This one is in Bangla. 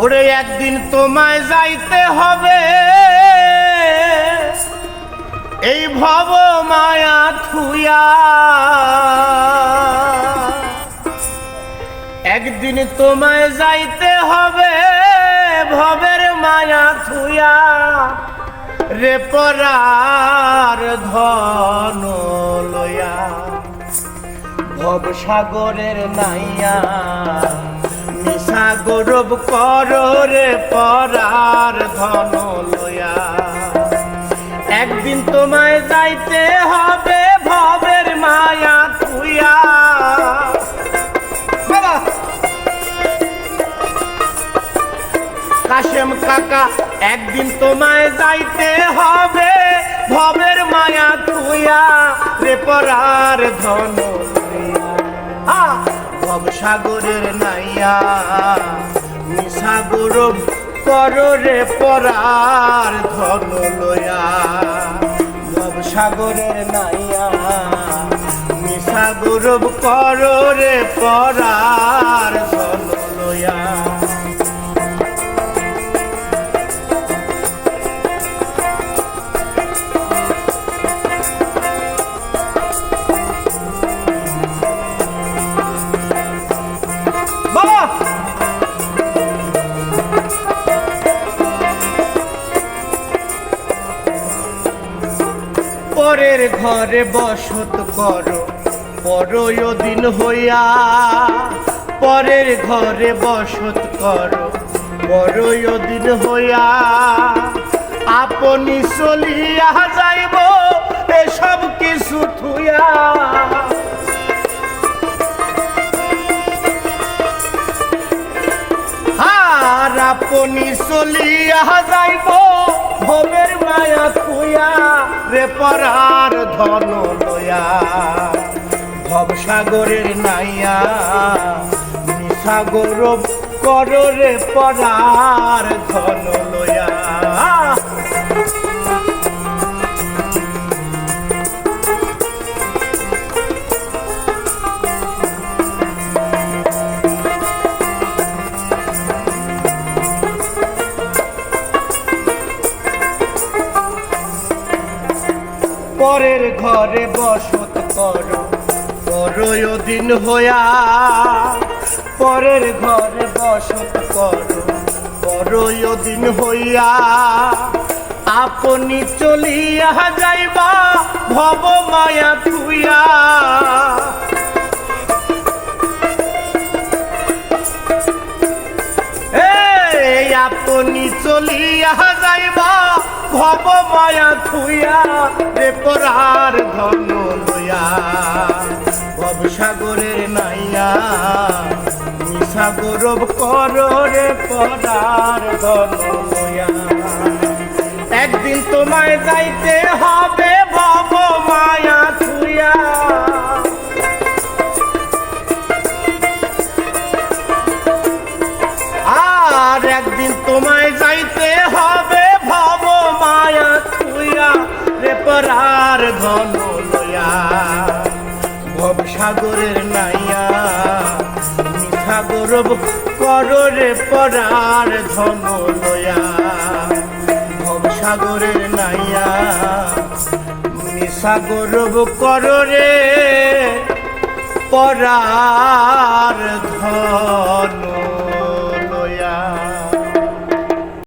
ওরে একদিন তোমায় যাইতে হবে। এই ভব মায়া থুয়া একদিন তোমায় যাইতে হবে, ভবের মায়া থুয়া রে পরার ধন লয়া ভব সাগরের নাইয়া নিশা গৌরব কর রে পরার ধন লয়া। একদিন তোমায় যাইতে হবে ভবের মায়া তুইয়া। কাশেম কাকা, একদিন তোমায় যাইতে হবে ভবের মায়া তুইয়া রে পরার ধন লইয়া। সাগরের নাইয়া নিশা কররে পরার ধন লয়া সাগরের নাইয়া নিশা কররে পরার ধন লয়া পরের ঘরে বসত করো পরয় দিন হইয়া পরের ঘরে বসত করো পরয় দিন হইয়া আপনি চলিয়া যাইব, এসব কিছু থুয়া আর আপনি চলিয়া যাইব, ভবের মায়া থুয়া রে পরার ধন লয়া ভবসাগরের নাইয়া নিসাগর কর পরার ধন লয়া। পরের ঘরে বসত করো। করো দিন হইয়া, পরের ঘরে বসত করো। করো দিন হইয়া, আপনি চলিয়া যাইবা, ভব মায়া তুইয়া আপনি চলিয়া যাইব ভব মায়া থুয়া রে পরার ধন ভব সাগরের নাইয়া নিশা গৌরব কর রে পরার ধন একদিন তোমায় যাইতে হবে সাগরের নাইয়া তুমি গৌরব কর রে পরার ধন লয়া ভব সাগরের নাইয়া তুমি গৌরব কর রে পরার ধন